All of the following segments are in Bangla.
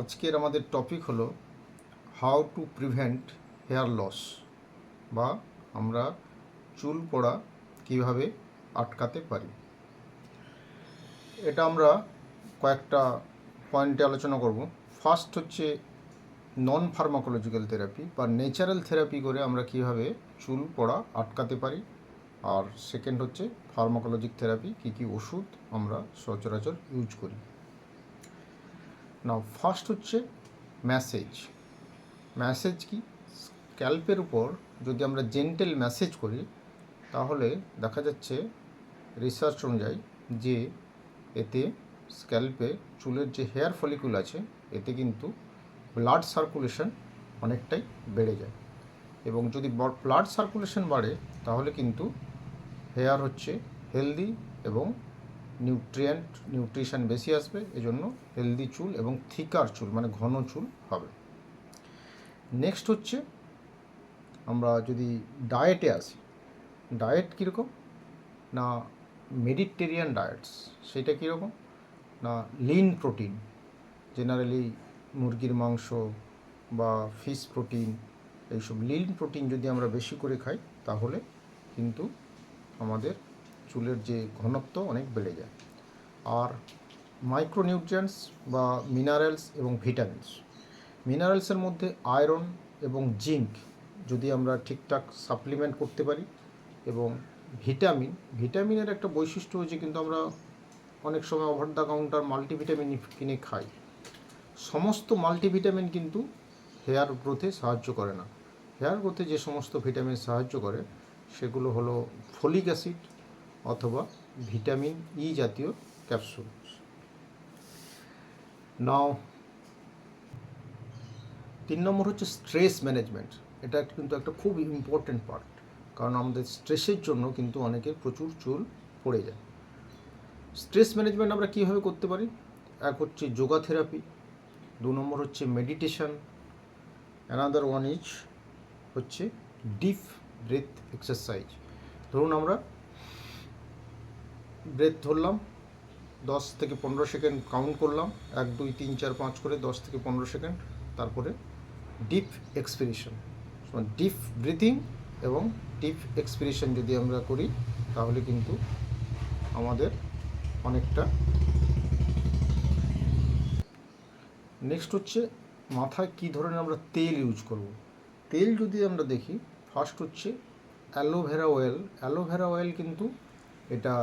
আজকের আমাদের টপিক হলো how to prevent hair loss বা আমরা চুল পড়া কীভাবে আটকাতে পারি। এটা আমরা কয়েকটা পয়েন্টে আলোচনা করব। ফার্স্ট হচ্ছে নন ফার্মাকোলজিক্যাল থেরাপি বা ন্যাচারাল থেরাপি করে আমরা কীভাবে চুল পড়া আটকাতে পারি। আর সেকেন্ড হচ্ছে ফার্মাকোলজিক থেরাপি কী কী ওষুধ আমরা সচরাচর ইউজ করি। না ফার্স্ট হচ্ছে ম্যাসেজ ম্যাসেজ কি? স্ক্যাল্পের উপর যদি আমরা জেন্টেল ম্যাসেজ করি, তাহলে দেখা যাচ্ছে রিসার্চ অনুযায়ী যে এতে স্ক্যাল্পে চুলের যে হেয়ার ফলিকুল আছে, এতে কিন্তু ব্লাড সার্কুলেশন অনেকটাই বেড়ে যায়। এবং যদি ব্লাড সার্কুলেশন বাড়ে, তাহলে কিন্তু হেয়ার হচ্ছে হেলদি এবং নিউট্রিয়েন্ট, নিউট্রিশন বেশি আসবে, এজন্য হেলদি চুল এবং থিকার চুল মানে ঘন চুল হবে। নেক্সট হচ্ছে, আমরা যদি ডায়েটে আসি ডায়েট কীরকম? না মেডিটেরিয়ান ডায়েটস সেটা কীরকম? না লিন প্রোটিন জেনারেলি মুরগির মাংস বা ফিশ প্রোটিন এইসব। লিন প্রোটিন যদি আমরা বেশি করে খাই, তাহলে কিন্তু আমাদের চুলের যে ঘনত্ব অনেক বেড়ে যায়। আর মাইক্রোনিউট্রিয়েন্টস বা মিনারেলস এবং ভিটামিনস মিনারেলসের মধ্যে আয়রন এবং জিঙ্ক যদি আমরা ঠিকঠাক সাপ্লিমেন্ট করতে পারি এবং ভিটামিন ভিটামিনের একটা বৈশিষ্ট্য হচ্ছে কিন্তু আমরা অনেক সময় ওভার দ্য কাউন্টার মাল্টিভিটামিন কিনে খাই। সমস্ত মাল্টিভিটামিন কিন্তু হেয়ার গ্রোথে সাহায্য করে না। হেয়ার গ্রোথে যে সমস্ত ভিটামিন সাহায্য করে, সেগুলো হলো ফলিক অ্যাসিড অথবা ভিটামিন ই জাতীয় ক্যাপসুল। নাও, তিন নম্বর হচ্ছে স্ট্রেস ম্যানেজমেন্ট। এটা কিন্তু একটা খুব ইম্পর্ট্যান্ট পার্ট কারণ আমাদের স্ট্রেসের জন্য কিন্তু অনেকের প্রচুর চুল পড়ে যায়। স্ট্রেস ম্যানেজমেন্ট আমরা কীভাবে করতে পারি? এক হচ্ছে যোগা থেরাপি, দু নম্বর হচ্ছে মেডিটেশন অ্যানাদার ওয়ান ইজ হচ্ছে ডিপ ব্রেথ এক্সারসাইজ ধরুন আমরা ব্রেথ ধরলাম, দশ থেকে পনেরো সেকেন্ড কাউন্ট করলাম, এক, দুই, তিন, চার, পাঁচ করে দশ থেকে পনেরো সেকেন্ড তারপরে ডিপ এক্সপিরেশন ডিপ ব্রিথিং এবং ডিপ এক্সপিরেশন যদি আমরা করি, তাহলে কিন্তু আমাদের অনেকটা নেক্সট হচ্ছে মাথায় কী ধরনের আমরা তেল ইউজ করব? তেল যদি আমরা দেখি ফার্স্ট হচ্ছে অ্যালোভেরা অয়েল অ্যালোভেরা অয়েল কিন্তু এটা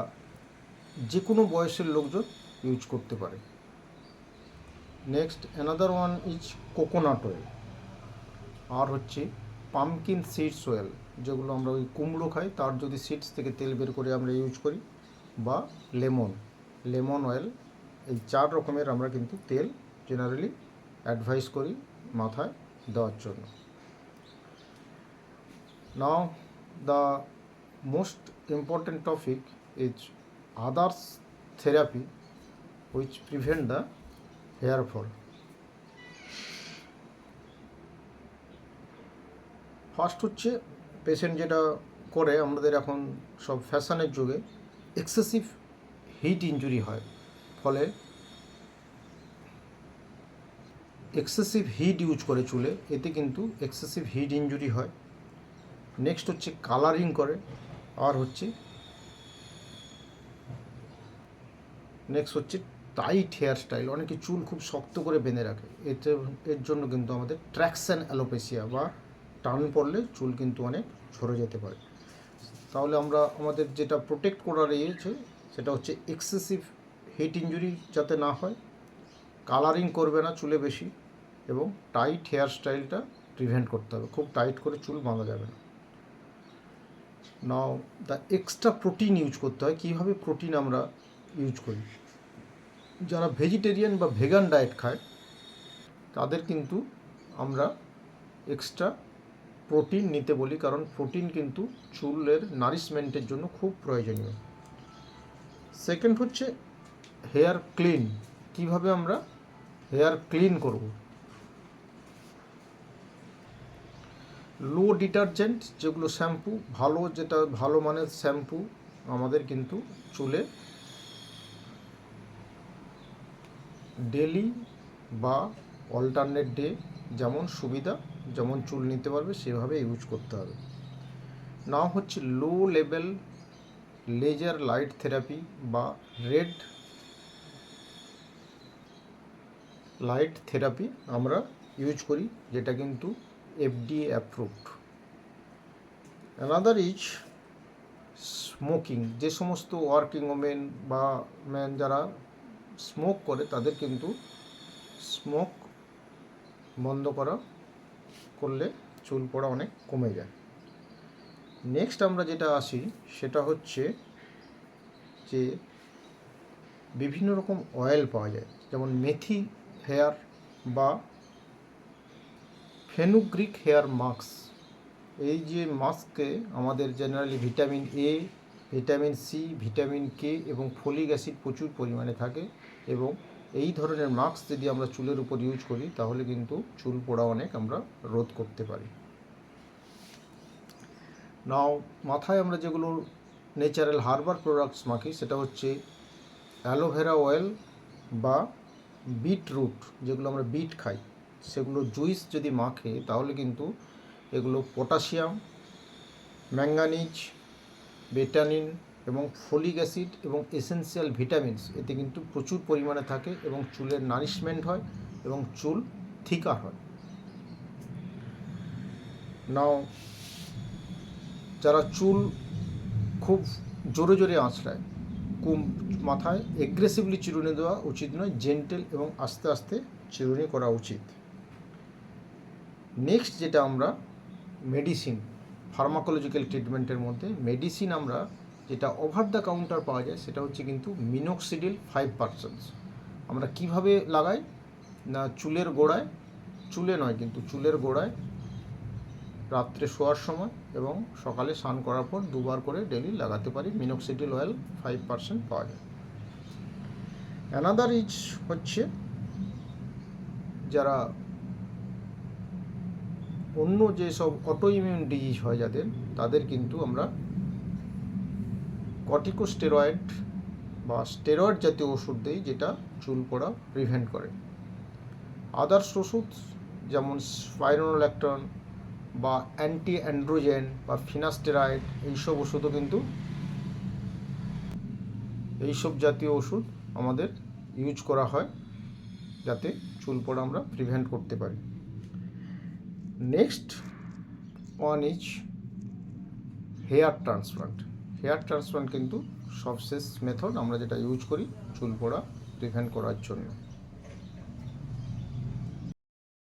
যে কোনো বয়সের লোকজন ইউজ করতে পারে। Next another one is coconut oil আর হচ্ছে পামকিন সিডস অয়েল যেগুলো আমরা ওই কুমড়ো খাই, তার যদি সিডস থেকে তেল বের করে আমরা ইউজ করি, বা লেমন। লেমন অয়েল এই চার রকমের আমরা কিন্তু তেল জেনারেলি অ্যাডভাইস করি মাথায় দেওয়ার জন্য। Now the most important topic is others therapy which prevent the hair fall. First হচ্ছে পেশেন্ট যেটা করে, আমাদের এখন সব ফ্যাশনের যুগে এক্সেসিভ হিট ইনজুরি হয়। ফলে এক্সেসিভ হিট ইউজ করে চুলে, এতে কিন্তু এক্সেসিভ হিট ইনজুরি হয়। নেক্সট হচ্ছে কালারিং করে, আর হচ্ছে নেক্সট হচ্ছে টাইট হেয়ার স্টাইল অনেকে চুল খুব শক্ত করে বেঁধে রাখে। এতে, এর জন্য কিন্তু আমাদের ট্র্যাকশন অ্যালোপেসিয়া বা টান পড়লে চুল কিন্তু অনেক ঝরে যেতে পারে। তাহলে আমরা আমাদের যেটা প্রোটেক্ট করার ইয়েছে সেটা হচ্ছে এক্সেসিভ হিট ইনজুরি যাতে না হয় কালারিং করবে না চুলে বেশি, এবং টাইট হেয়ার স্টাইলটা প্রিভেন্ট করতে হবে। খুব টাইট করে চুল বাঁধা যাবে না। Now the extra protein use করতে হয়। কীভাবে প্রোটিন আমরা ইউজ করি? যারা ভেজিটেরিয়ান বা ভেগান ডায়েট খায়, তাদের কিন্তু আমরা এক্সট্রা প্রোটিন নিতে বলি, কারণ প্রোটিন কিন্তু চুলের নারিশমেন্টের জন্য খুব প্রয়োজনীয়। সেকেন্ড হচ্ছে হেয়ার ক্লিন কীভাবে আমরা হেয়ার ক্লিন করব? লো ডিটারজেন্ট যেগুলো শ্যাম্পু ভালো যেটা, ভালো মানের শ্যাম্পু আমাদের কিন্তু চুলে ডেলি বা অল্টারনেট ডে যেমন সুবিধা, যেমন চুল নিতে পারবে, সেভাবে ইউজ করতে হবে। নাও হচ্ছে low level laser light therapy বা রেড লাইট থেরাপি আমরা ইউজ করি, যেটা কিন্তু FDA approved another is smoking যে সমস্ত ওয়ার্কিং ওমেন বা ম্যান যারা স্মোক করে, তাদের কিন্তু স্মোক বন্ধ করা, করলে চুল পড়া অনেক কমে যায়। নেক্সট আমরা যেটা আসি, সেটা হচ্ছে যে বিভিন্ন রকম অয়েল পাওয়া যায়, যেমন মেথি হেয়ার বা ফেনুগ্রিক হেয়ার মাস্ক এই যে মাস্কে আমাদের generally vitamin A vitamin C vitamin K এবং ফলিক অ্যাসিড প্রচুর পরিমাণে থাকে। এবং এই ধরনের মাস্ক যদি আমরা চুলের উপর ইউজ করি, তাহলে কিন্তু চুল পোড়া অনেক আমরা রোধ করতে পারি। নাও মাথায় আমরা যেগুলো ন্যাচারাল হার্বাল প্রোডাক্টস মাখি, সেটা হচ্ছে অ্যালোভেরা অয়েল বা বিট রুট যেগুলো আমরা বিট খাই। সেগুলো জুইস যদি মাখে, তাহলে কিন্তু এগুলো পটাশিয়াম ম্যাঙ্গানিজ বেটানিন এবং ফলিক অ্যাসিড এবং এসেনশিয়াল ভিটামিনস এতে কিন্তু প্রচুর পরিমাণে থাকে এবং চুলের নারিশমেন্ট হয় এবং চুল থিকার হয়। নাও যারা চুল খুব জোরে জোরে আঁচড়ায়, কুম মাথায় এগ্রেসিভলি চিরুনি দেওয়া উচিত নয় জেন্টেল এবং আস্তে আস্তে চিরুনি করা উচিত। নেক্সট যেটা আমরা মেডিসিন ফার্মাকোলজিক্যাল ট্রিটমেন্টের মধ্যে মেডিসিন আমরা যেটা ওভার দ্য কাউন্টার পাওয়া যায়, সেটা হচ্ছে কিন্তু মিনোক্সিডিল ফাইভ পার্সেন্টস আমরা কীভাবে লাগাই? না, চুলের গোড়ায়, চুলে নয় কিন্তু চুলের গোড়ায় রাত্রে শোয়ার সময় এবং সকালে স্নান করার পর দুবার করে ডেলি লাগাতে পারি মিনোক্সিডিল অয়েল ফাইভ পার্সেন্ট পাওয়া যায়। অ্যানাদার ইজ হচ্ছে যারা অন্য যেসব অটো ইমিউন ডিজিজ হয় যাদের, তাদের কিন্তু আমরা কর্টিকোস্টেরয়েড বা স্টেরয়েড জাতীয় ওষুধ দিই যেটা চুল পড়া প্রিভেন্ট করে। আদার্স ওষুধ যেমন স্পাইরোনোল্যাকটন বা অ্যান্টি অ্যান্ড্রোজেন বা ফিনাস্টেরয়েড এইসব ওষুধও কিন্তু এইসব জাতীয় ওষুধ আমাদের ইউজ করা হয় যাতে চুল পড়া আমরা প্রিভেন্ট করতে পারি। Next one is hair transplant hair transplant কিন্তু সবশেষ মেথড আমরা যেটা ইউজ করি চুল পড়া প্রিভেন্ট করার জন্য।